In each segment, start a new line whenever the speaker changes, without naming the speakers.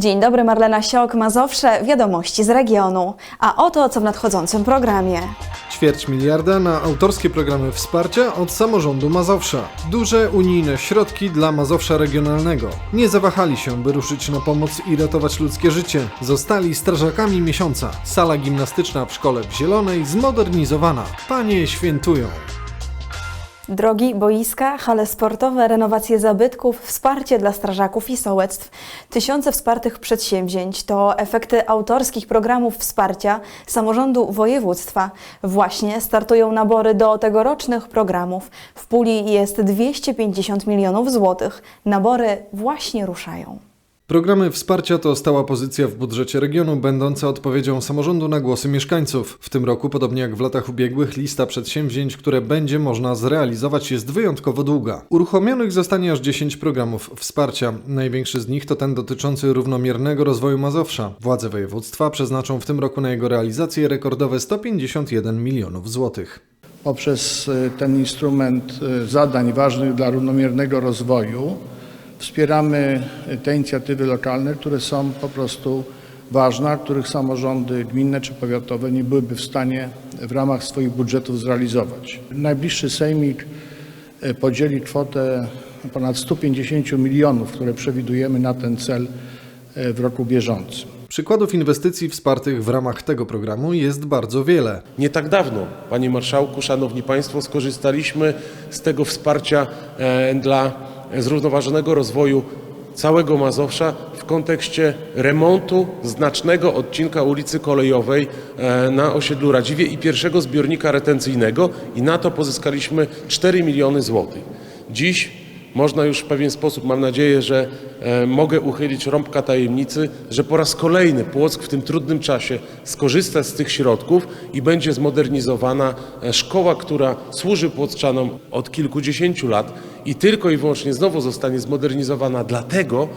Dzień dobry, Marlena Siok, Mazowsze, wiadomości z regionu. A oto co w nadchodzącym programie.
Ćwierć miliarda na autorskie programy wsparcia od samorządu Mazowsza. Duże unijne środki dla Mazowsza regionalnego. Nie zawahali się, by ruszyć na pomoc i ratować ludzkie życie. Zostali strażakami miesiąca. Sala gimnastyczna w szkole w Zielonej zmodernizowana. Panie świętują.
Drogi, boiska, hale sportowe, renowacje zabytków, wsparcie dla strażaków i sołectw. Tysiące wspartych przedsięwzięć to efekty autorskich programów wsparcia samorządu województwa. Właśnie startują nabory do tegorocznych programów. W puli jest 250 milionów złotych. Nabory właśnie ruszają.
Programy wsparcia to stała pozycja w budżecie regionu, będąca odpowiedzią samorządu na głosy mieszkańców. W tym roku, podobnie jak w latach ubiegłych, lista przedsięwzięć, które będzie można zrealizować, jest wyjątkowo długa. Uruchomionych zostanie aż 10 programów wsparcia. Największy z nich to ten dotyczący równomiernego rozwoju Mazowsza. Władze województwa przeznaczą w tym roku na jego realizację rekordowe 151 milionów złotych.
poprzez y, ten instrument y, zadań ważnych dla równomiernego rozwoju wspieramy te inicjatywy lokalne, które są po prostu ważne, a których samorządy gminne czy powiatowe nie byłyby w stanie w ramach swoich budżetów zrealizować. Najbliższy sejmik y, podzieli kwotę ponad 150 milionów, które przewidujemy na ten cel y, w roku bieżącym.
Przykładów inwestycji wspartych w ramach tego programu jest bardzo wiele.
Nie tak dawno, Panie Marszałku, Szanowni Państwo, skorzystaliśmy z tego wsparcia e, dla zrównoważonego rozwoju całego Mazowsza w kontekście remontu znacznego odcinka ulicy Kolejowej e, na osiedlu Radziwie i pierwszego zbiornika retencyjnego i na to pozyskaliśmy 4 miliony złotych. Dziś można już w pewien sposób, mam nadzieję, że e, mogę uchylić rąbka tajemnicy, że po raz kolejny Płock w tym trudnym czasie skorzysta z tych środków i będzie zmodernizowana e, szkoła, która służy płoczanom od kilkudziesięciu lat i tylko i wyłącznie znowu zostanie zmodernizowana dlatego,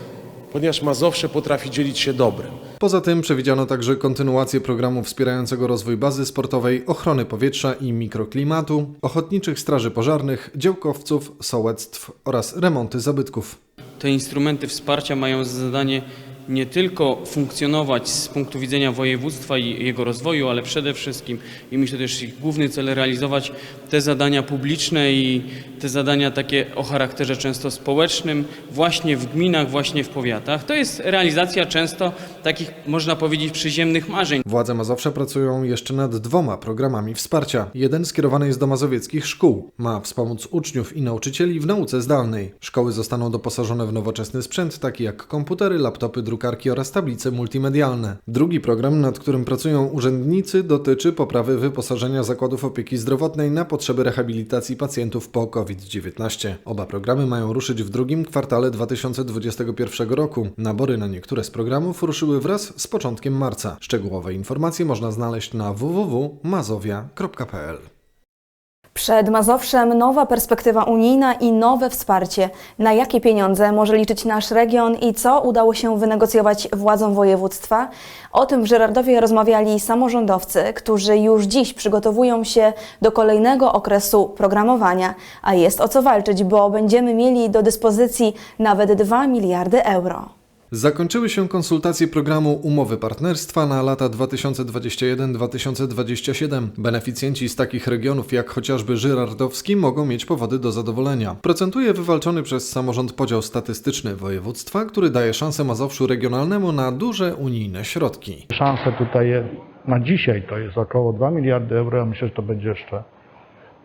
ponieważ Mazowsze potrafi dzielić się dobrem.
Poza tym przewidziano także kontynuację programu wspierającego rozwój bazy sportowej, ochrony powietrza i mikroklimatu, ochotniczych straży pożarnych, działkowców, sołectw oraz remonty zabytków.
Te instrumenty wsparcia mają za zadanie nie tylko funkcjonować z punktu widzenia województwa i jego rozwoju, ale przede wszystkim i myślę też ich główny cel realizować te zadania publiczne i te zadania takie o charakterze często społecznym właśnie w gminach, właśnie w powiatach. To jest realizacja często takich można powiedzieć przyziemnych marzeń.
Władze Mazowsza pracują jeszcze nad dwoma programami wsparcia. Jeden skierowany jest do mazowieckich szkół. Ma wspomóc uczniów i nauczycieli w nauce zdalnej. Szkoły zostaną doposażone w nowoczesny sprzęt, taki jak komputery, laptopy, drukarki oraz tablice multimedialne. Drugi program, nad którym pracują urzędnicy, dotyczy poprawy wyposażenia zakładów opieki zdrowotnej na potrzeby rehabilitacji pacjentów po COVID-19. Oba programy mają ruszyć w drugim kwartale 2021 roku. Nabory na niektóre z programów ruszyły wraz z początkiem marca. Szczegółowe informacje można znaleźć na www.mazowia.pl.
Przed Mazowszem nowa perspektywa unijna i nowe wsparcie. Na jakie pieniądze może liczyć nasz region i co udało się wynegocjować władzom województwa? O tym w Żyrardowie rozmawiali samorządowcy, którzy już dziś przygotowują się do kolejnego okresu programowania. A jest o co walczyć, bo będziemy mieli do dyspozycji nawet 2 miliardy euro.
Zakończyły się konsultacje programu Umowy Partnerstwa na lata 2021-2027. Beneficjenci z takich regionów jak chociażby Żyrardowski mogą mieć powody do zadowolenia. Procentuje wywalczony przez samorząd podział statystyczny województwa, który daje szansę Mazowszu regionalnemu na duże unijne środki.
Szanse tutaj na dzisiaj to jest około 2 miliardy euro. Ja myślę, że to będzie jeszcze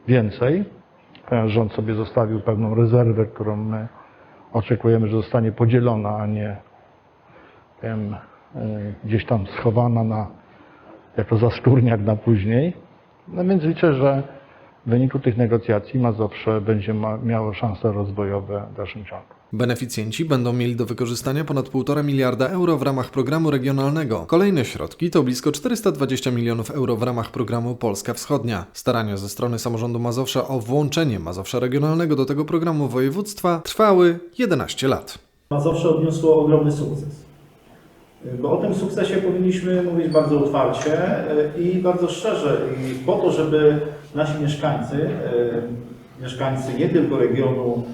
więcej. Ponieważ Rząd sobie zostawił pewną rezerwę, którą my oczekujemy, że zostanie podzielona, a nie wiem, y, gdzieś tam schowana na, jako zaskórniak na później. No więc liczę, że w wyniku tych negocjacji Mazowsze będzie ma, miało szanse rozwojowe w dalszym ciągu.
Beneficjenci będą mieli do wykorzystania ponad 1,5 miliarda euro w ramach programu regionalnego. Kolejne środki to blisko 420 milionów euro w ramach programu Polska Wschodnia. Starania ze strony samorządu Mazowsza o włączenie Mazowsza regionalnego do tego programu województwa trwały 11 lat.
Mazowsze odniosło ogromny sukces. Bo o tym sukcesie powinniśmy mówić bardzo otwarcie e, i bardzo szczerze. I po to, żeby nasi mieszkańcy, e, mieszkańcy nie tylko regionu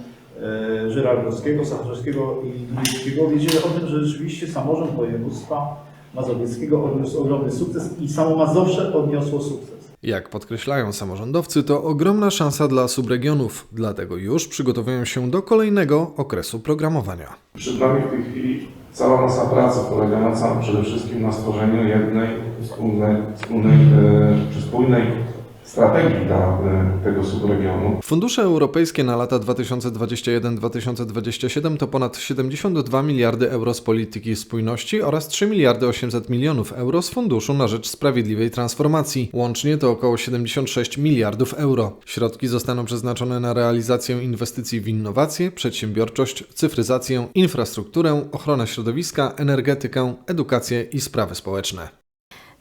e, Żyrardowskiego, Sacharzewskiego i Gliwickiego wiedzieli o tym, że rzeczywiście samorząd województwa mazowieckiego odniósł ogromny sukces i samo Mazowsze odniosło sukces.
Jak podkreślają samorządowcy, to ogromna szansa dla subregionów, dlatego już przygotowują się do kolejnego okresu programowania.
Przed nami w tej chwili cała masa pracy polegająca przede wszystkim na stworzeniu jednej wspólnej, wspólnej e, spójnej strategii dla e, tego subregionu.
Fundusze europejskie na lata 2021-2027 to ponad 72 miliardy euro z polityki spójności oraz 3 miliardy 800 milionów euro z Funduszu na rzecz Sprawiedliwej Transformacji. Łącznie to około 76 miliardów euro. Środki zostaną przeznaczone na realizację inwestycji w innowacje, przedsiębiorczość, cyfryzację, infrastrukturę, ochronę środowiska, energetykę, edukację i sprawy społeczne.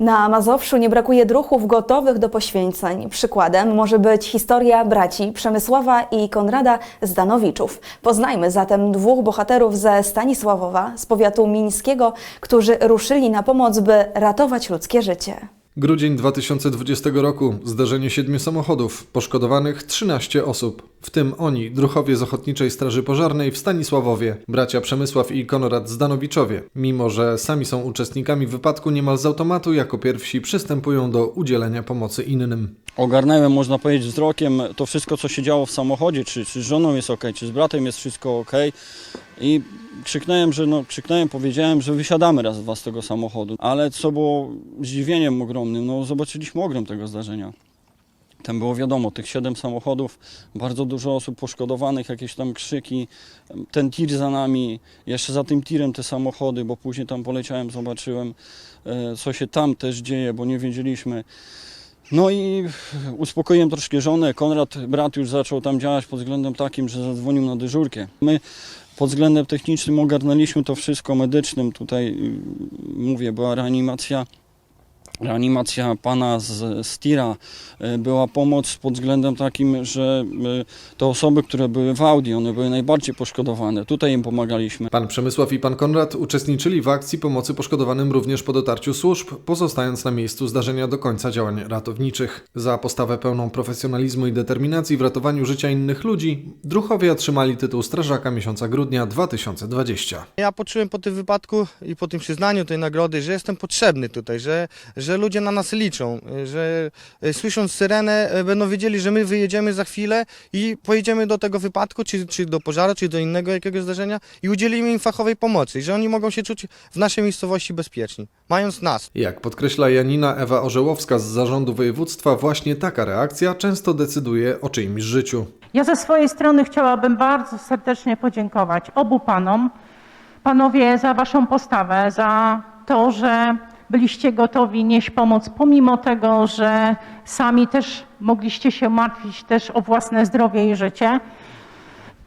Na Mazowszu nie brakuje druhów gotowych do poświęceń. Przykładem może być historia braci Przemysława i Konrada Zdanowiczów. Poznajmy zatem dwóch bohaterów ze Stanisławowa, z powiatu mińskiego, którzy ruszyli na pomoc, by ratować ludzkie życie.
Grudzień 2020 roku. Zdarzenie siedmiu samochodów. Poszkodowanych 13 osób. W tym oni, druchowie z Ochotniczej Straży Pożarnej w Stanisławowie, bracia Przemysław i Konrad Zdanowiczowie. Mimo, że sami są uczestnikami wypadku, niemal z automatu jako pierwsi przystępują do udzielenia pomocy innym.
ogarnąłem, można powiedzieć, wzrokiem to wszystko, co się działo w samochodzie, czy, czy z żoną jest ok, czy z bratem jest wszystko ok. I krzyknąłem, że no, krzyknąłem, powiedziałem, że wysiadamy raz dwa z tego samochodu. Ale co było zdziwieniem ogromnym, no zobaczyliśmy ogrom tego zdarzenia. Tam było wiadomo, tych siedem samochodów, bardzo dużo osób poszkodowanych, jakieś tam krzyki, ten tir za nami, jeszcze za tym tirem te samochody, bo później tam poleciałem, zobaczyłem, e, co się tam też dzieje, bo nie wiedzieliśmy. No i uspokoiłem troszkę żonę. Konrad, brat już zaczął tam działać pod względem takim, że zadzwonił na dyżurkę. My pod względem technicznym ogarnęliśmy to wszystko medycznym. Tutaj y, mówię, była reanimacja. Reanimacja pana z, z tira, y, była pomoc pod względem takim, że y, te osoby, które były w Audi, one były najbardziej poszkodowane. Tutaj im pomagaliśmy.
Pan Przemysław i pan Konrad uczestniczyli w akcji pomocy poszkodowanym również po dotarciu służb, pozostając na miejscu zdarzenia do końca działań ratowniczych. Za postawę pełną profesjonalizmu i determinacji w ratowaniu życia innych ludzi, druchowie otrzymali tytuł Strażaka miesiąca grudnia 2020.
Ja poczułem po tym wypadku i po tym przyznaniu tej nagrody, że jestem potrzebny tutaj, że, że ludzie na nas liczą, że e, słysząc syrenę e, będą wiedzieli, że my wyjedziemy za chwilę i pojedziemy do tego wypadku, czy, czy do pożaru, czy do innego jakiegoś zdarzenia i udzielimy im fachowej pomocy, że oni mogą się czuć w naszej miejscowości bezpieczni, mając nas.
Jak podkreśla Janina Ewa Orzełowska z zarządu województwa, właśnie taka reakcja często decyduje o czyimś życiu.
Ja ze swojej strony chciałabym bardzo serdecznie podziękować obu panom, panowie za waszą postawę, za to, że byliście gotowi nieść pomoc, pomimo tego, że sami też mogliście się martwić też o własne zdrowie i życie.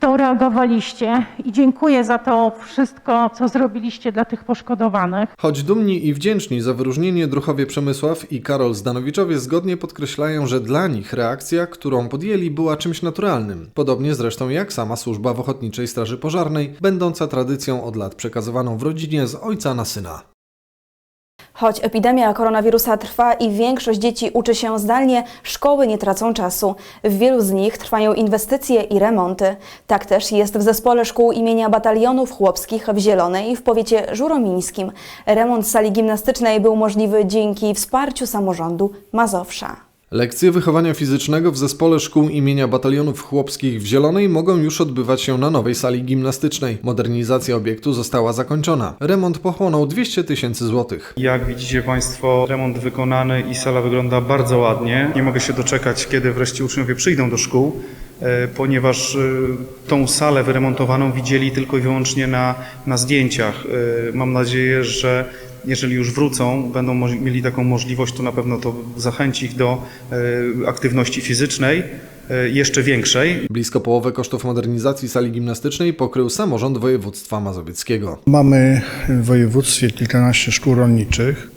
To reagowaliście i dziękuję za to wszystko, co zrobiliście dla tych poszkodowanych.
Choć dumni i wdzięczni za wyróżnienie druchowie Przemysław i Karol Zdanowiczowie zgodnie podkreślają, że dla nich reakcja, którą podjęli, była czymś naturalnym. Podobnie zresztą jak sama służba w Ochotniczej Straży Pożarnej, będąca tradycją od lat przekazywaną w rodzinie z ojca na syna.
Choć epidemia koronawirusa trwa i większość dzieci uczy się zdalnie, szkoły nie tracą czasu. W wielu z nich trwają inwestycje i remonty. Tak też jest w zespole szkół imienia Batalionów Chłopskich w Zielonej w powiecie żuromińskim. Remont sali gimnastycznej był możliwy dzięki wsparciu samorządu Mazowsza.
Lekcje wychowania fizycznego w zespole szkół imienia Batalionów Chłopskich w Zielonej mogą już odbywać się na nowej sali gimnastycznej. Modernizacja obiektu została zakończona. Remont pochłonął 200 tysięcy złotych.
Jak widzicie Państwo, remont wykonany i sala wygląda bardzo ładnie. Nie mogę się doczekać, kiedy wreszcie uczniowie przyjdą do szkół, e, ponieważ e, tą salę wyremontowaną widzieli tylko i wyłącznie na, na zdjęciach. E, Mam nadzieję, że jeżeli już wrócą, będą mieli taką możliwość, to na pewno to zachęci ich do e, aktywności fizycznej, e, jeszcze większej.
Blisko połowę kosztów modernizacji sali gimnastycznej pokrył samorząd województwa mazowieckiego.
Mamy w województwie kilkanaście szkół rolniczych.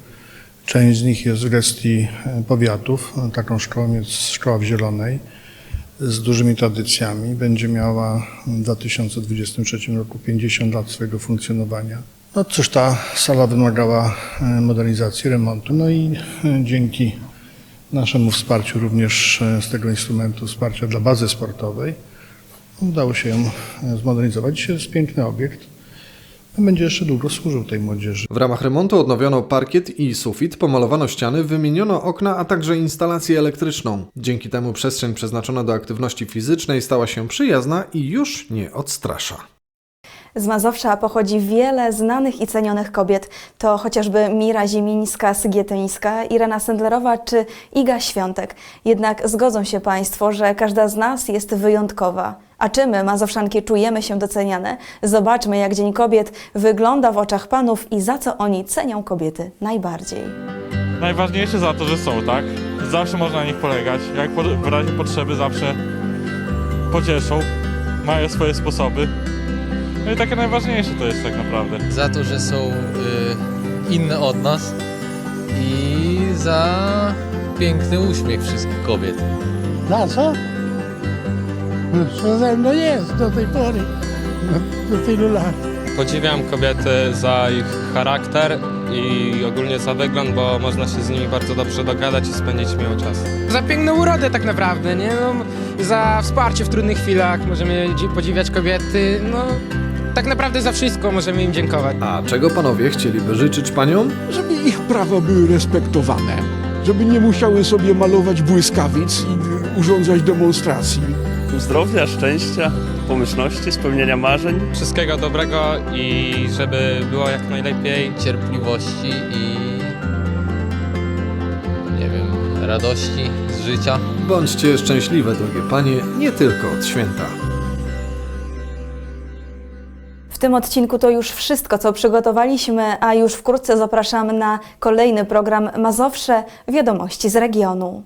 Część z nich jest w gestii e, powiatów. Taką szkołą jest Szkoła w Zielonej z dużymi tradycjami. Będzie miała w 2023 roku 50 lat swojego funkcjonowania. No cóż, ta sala wymagała e, modernizacji, remontu. No i e, dzięki naszemu wsparciu również e, z tego instrumentu wsparcia dla bazy sportowej Udało się ją zmodernizować. Dzisiaj jest piękny obiekt. Będzie jeszcze długo służył tej młodzieży.
W ramach remontu odnowiono parkiet i sufit, pomalowano ściany, wymieniono okna, a także instalację elektryczną. Dzięki temu przestrzeń przeznaczona do aktywności fizycznej stała się przyjazna i już nie odstrasza.
Z Mazowsza pochodzi wiele znanych i cenionych kobiet. To chociażby Mira Zimińska-Sygietyńska, Irena Sendlerowa czy Iga Świątek. Jednak zgodzą się Państwo, że każda z nas jest wyjątkowa. A czy my, Mazowszanki, czujemy się doceniane? Zobaczmy, jak Dzień Kobiet wygląda w oczach panów i za co oni cenią kobiety najbardziej.
Najważniejsze za to, że są, tak? Zawsze można na nich polegać. Jak w razie potrzeby zawsze pocieszą, mają swoje sposoby. No i takie najważniejsze to jest tak naprawdę.
za to, że są y, inne od nas i za piękny uśmiech wszystkich kobiet.
Za co? Co ze mną jest do tej pory, do, do tylu lat.
Podziwiam kobiety za ich charakter i ogólnie za wygląd, bo można się z nimi bardzo dobrze dogadać i spędzić miło czas.
Za piękną urodę tak naprawdę, nie? No, za wsparcie w trudnych chwilach możemy dzi- podziwiać kobiety, no tak naprawdę za wszystko możemy im dziękować.
A czego panowie chcieliby życzyć paniom?
Żeby ich prawa były respektowane, żeby nie musiały sobie malować błyskawic i urządzać demonstracji.
Zdrowia, szczęścia, pomyślności, spełnienia marzeń.
Wszystkiego dobrego i żeby było jak najlepiej.
Cierpliwości i nie wiem, radości z życia.
Bądźcie szczęśliwe, drogie panie, nie tylko od święta.
W tym odcinku to już wszystko, co przygotowaliśmy, a już wkrótce zapraszamy na kolejny program Mazowsze Wiadomości z regionu.